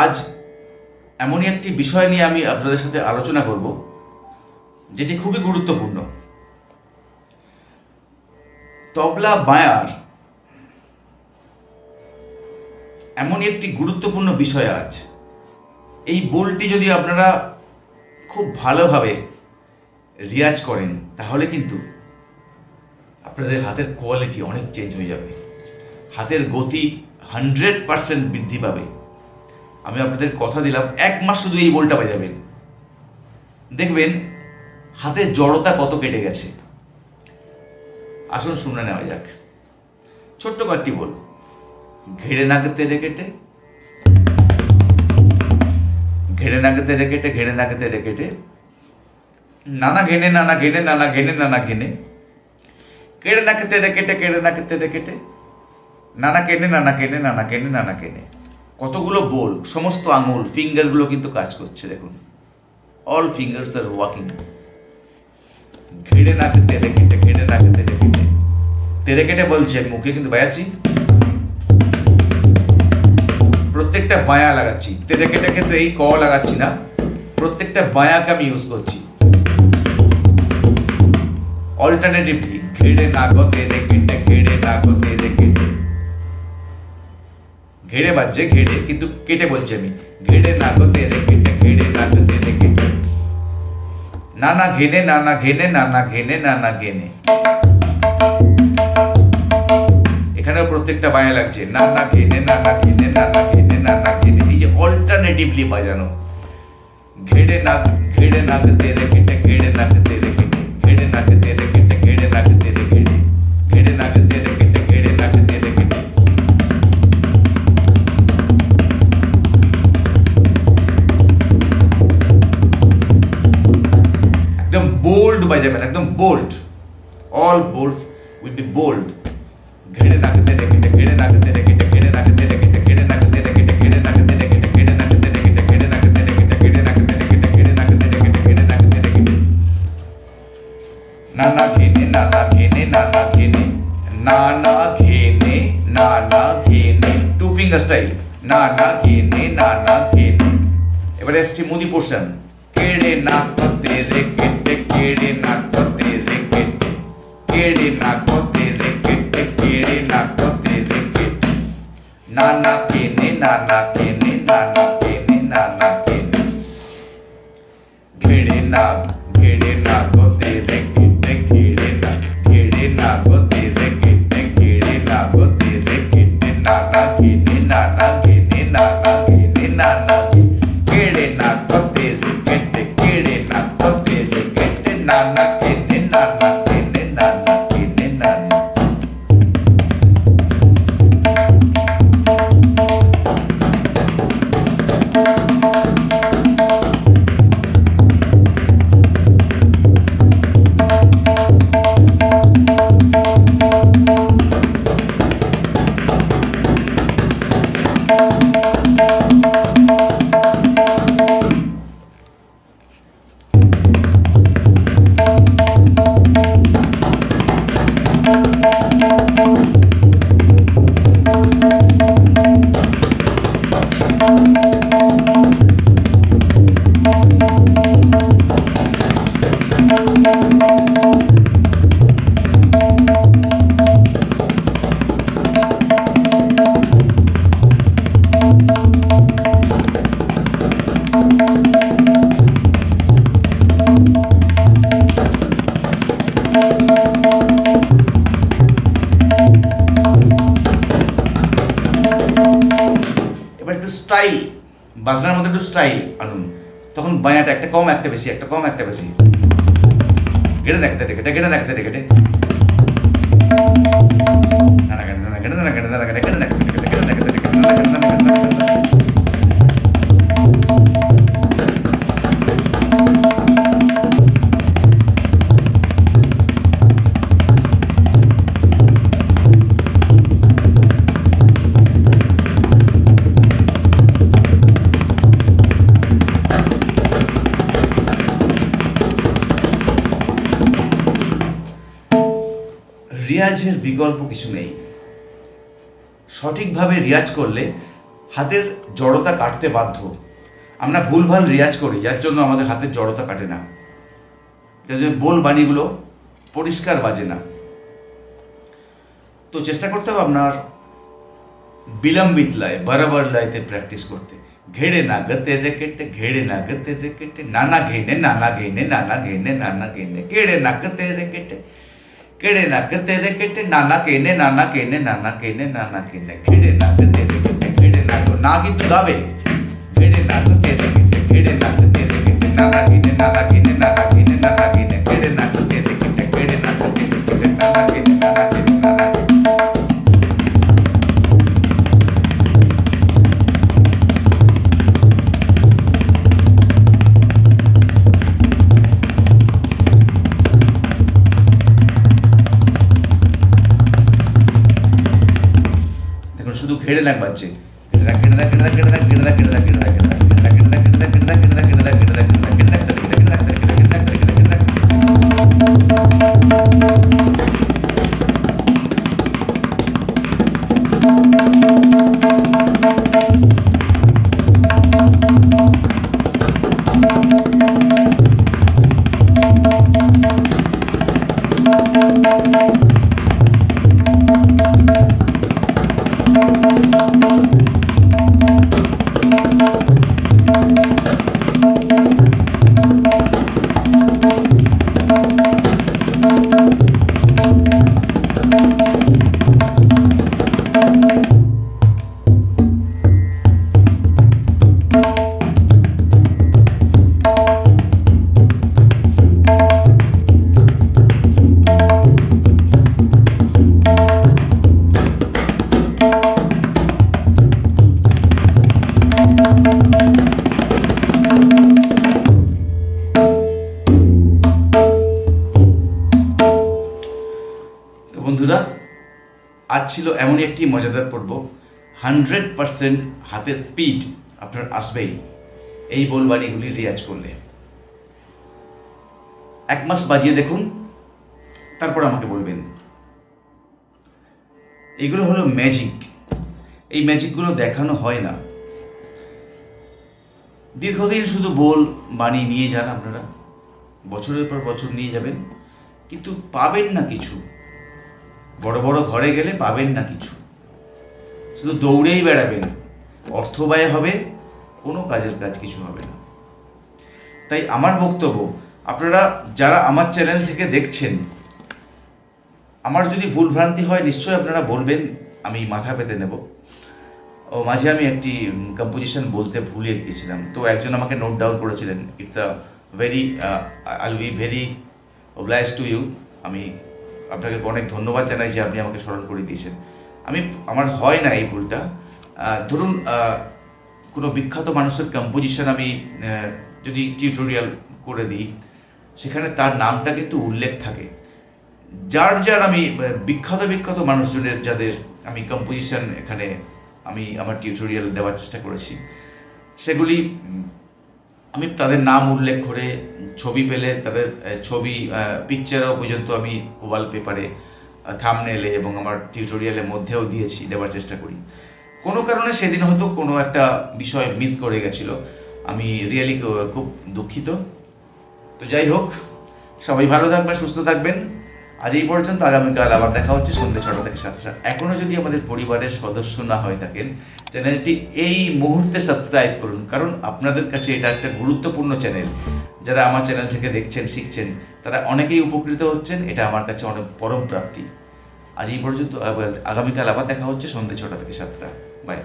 আজ এমনই একটি বিষয় নিয়ে আমি আপনাদের সাথে আলোচনা করব, যেটি খুবই গুরুত্বপূর্ণ। তবলা বায়ার এমনই একটি গুরুত্বপূর্ণ বিষয় আজ। এই বোলটি যদি আপনারা খুব ভালোভাবে রিয়াজ করেন, তাহলে কিন্তু আপনাদের হাতের কোয়ালিটি অনেক চেঞ্জ হয়ে যাবে। হাতের গতি হান্ড্রেড পারসেন্ট বৃদ্ধি পাবে। আমি আপনাদের কথা দিলাম, এক মাস শুধু এই বলটা বাজাবেন। দেখবেন, হাতের জড়তা কত কেটে গেছে। আসুন, শুনে নেওয়া যাক। ছোট্ট কয়েকটি বল। ঘেড়ে নাগতে রেকেটে ঘেড়ে নাগতে রেকেটে ঘেড়ে নাগতে রেকেটে নানা ঘেনে নানা ঘেনে নানা ঘেনে নানা ঘেনে, কেড়ে নাকেতে রেকেটে কেড়ে নাকেতে রেকেটে নানা কেনে নানা কেনে নানা কেনে নানা কেনে। কতগুলো বোল, সমস্ত আঙুল ফিঙ্গারগুলো কিন্তু কাজ করছে, দেখুন। অল ফিঙ্গার্স আর ওয়াকিং ঘেড়ে নাকে তেরে কেটে ঘেড়ে নাকে তেরে কেটে। তেরে কেটে বলছে, মুখে কিন্তু বাজাচ্ছি। প্রত্যেকটা বায়া লাগাচ্ছি। তেরে কেটে কিন্তু এই ক লাগাচ্ছি না, প্রত্যেকটা বায়াকে আমি ইউজ করছি। অল্টারনেটিভলি ঘেড়ে নাগো তেরে কেটে ঘেড়ে নাগো তেরে কেটে। ঘেড়ে বাজছে, ঘেড়ে, কিন্তু কেটে বলছি আমি। ঘেড়ে নাগো তেরে কেটে, ঘেড়ে নাগো তেরে কেটে। নানা ঘেনে নানা ঘেনে নানা ঘেনে নানা ঘেনে। এখানেও প্রত্যেকটা বায়া লাগছে। নানা ঘেনে নানা ঘেনে নানা ঘেনে নানা ঘেনে। এই যে অল্টারনেটিভলি বাজানো। ঘেড়ে নাক ঘেড়ে নাক তেরে কেটে, ঘেড়ে নাক তেরে কেটে, ঘেড়ে নাক তেরে বোল্ড বাজাবেন একদম bold all bolds will be bold ঘেড়ে নাক তেরে কেটে ঘেড়ে নাক তেরে কেটে ঘেড়ে নাক তেরে কেটে ঘেড়ে নাক তেরে কেটে ঘেড়ে নাক তেরে কেটে ঘেড়ে নাক তেরে কেটে ঘেড়ে নাক তেরে কেটে ঘেড়ে নাক তেরে কেটে ঘেড়ে নাক তেরে কেটে ঘেড়ে নাক তেরে কেটে নানা ঘেনে নানা ঘেনে নানা ঘেনে নানা ঘেনে নানা ঘেনে টু ফিঙ্গার স্টাইল নানা ঘেনে নানা ঘেনে এবারে এসছি মুদি পোর্শন কেড়ে নাক তেরে anak বাজনার মধ্যে একটু স্টাইল আনুন তখন বায়াটা একটা কম একটা বেশি একটা কম একটা বেশি গেড়ে দেখতে দেখে গেড়ে দেখতে দেখে নানা গেড়ে নানা গেড়ে নানা গেড়ে নানা গেড়ে গেড়ে দেখতে দেখে গেড়ে দেখতে দেখে নানা গেড়ে নানা রিয়াজের বিকল্প কিছু নেই। সঠিকভাবে রিয়াজ করলে হাতের জড়তা কাটতে বাধ্য। আমরা ভুলভাল রিয়াজ করি, যার জন্য আমাদের হাতের জড়তা কাটে না। যার জন্য বোল বাণীগুলো পরিষ্কার বাজে না। তো চেষ্টা করতে হবে আপনার বিলম্বিত লয় বরাবর লয়তে প্র্যাকটিস করতে। ঘেড়ে না, গতে রেকেটে, ঘেড়ে না, গতে রেকেটে, নানা ঘেনে নানা ঘেনে নানা ঘেনে নানা ঘেনে, কেড়ে না, গতে রেকেটে केड़े नक तेरे किटे नाना कहने नाना कहने नाना कहने नाना कहने खेड़े नक तेरे किटे खेड़े नक ना की तू गावे खेड़े नक तेरे किटे खेड़े नक तेरे किटे नाना कहने नाना कहने नाना कहने नाना कहने खेड़े नक तेरे किटे खेड़े नक तेरे किटे नाना గిడలకు వచ్చి గిడద గిడద గిడద గిడద గిడద గిడద గిడద ছিল এমনই একটি মজাদার পর্ব। হান্ড্রেড পারসেন্ট হাতের স্পিড আপনার আসবেই। এই বোলবাণীগুলি রিয়াজ করলে। এক মাস বাজিয়ে দেখুন, তারপর আমাকে বলবেন। এগুলো হলো ম্যাজিক। এই ম্যাজিকগুলো দেখানো হয় না। দীর্ঘদিন শুধু বোল বাণী নিয়ে যান আপনারা। বছরের পর বছর নিয়ে যাবেন, কিন্তু পাবেন না কিছু। বড় বড় ঘরে গেলে পাবেন না কিছু। শুধু দৌড়েই বেড়াবেন অর্থ ব্যয় হবে, কোনো কাজের কাজ কিছু হবে না। তাই আমার বক্তব্য, আপনারা যারা আমার চ্যানেল থেকে দেখছেন, আমার যদি ভুল ভ্রান্তি হয়, নিশ্চয়ই আপনারা বলবেন, আমি মাথা পেতে নেব। ও, মাঝে আমি একটি কম্পোজিশন বলতে ভুলে গিয়েছিলাম তো একজন আমাকে নোট ডাউন করেছিলেন it's a very I be very oblige to you আমি আপনাকে অনেক ধন্যবাদ জানাই যে আপনি আমাকে স্মরণ করে দিয়েছেন। আমি, আমার হয় না এই ভুলটা। ধরুন কোনো বিখ্যাত মানুষের কম্পোজিশন আমি যদি টিউটোরিয়াল করে দিই, সেখানে তার নামটা কিন্তু উল্লেখ থাকে। যার যার আমি বিখ্যাত বিখ্যাত মানুষজনের যাদের আমি কম্পোজিশন এখানে আমি আমার টিউটোরিয়াল দেওয়ার চেষ্টা করেছি, সেগুলি আমি তাদের নাম উল্লেখ করে ছবি পেলে, তাদের ছবি পিকচারও পর্যন্ত আমি ওয়ালপেপারে থামনেলে এবং আমার টিউটোরিয়ালের মধ্যেও দিয়েছি দেওয়ার চেষ্টা করি। কোনো কারণে সেদিন হয়তো কোনো একটা বিষয় মিস করে গেছিল। আমি রিয়েলি খুব দুঃখিত। তো যাই হোক, সবাই ভালো থাকবেন, সুস্থ থাকবেন। আজ এই পর্যন্ত আগামীকাল আবার দেখা হচ্ছে সন্ধ্যে ছটা থেকে সাতটা। এখনও যদি আমাদের পরিবারের সদস্য না হয়ে থাকেন, চ্যানেলটি এই মুহূর্তে সাবস্ক্রাইব করুন, কারণ আপনাদের কাছে এটা একটা গুরুত্বপূর্ণ চ্যানেল। যারা আমার চ্যানেল থেকে দেখছেন, শিখছেন, তারা অনেকেই উপকৃত হচ্ছেন, এটা আমার কাছে অনেক পরম প্রাপ্তি। আজ এই পর্যন্ত আগামীকাল আবার দেখা হচ্ছে সন্ধ্যে ছটা থেকে সাতটা। বাই।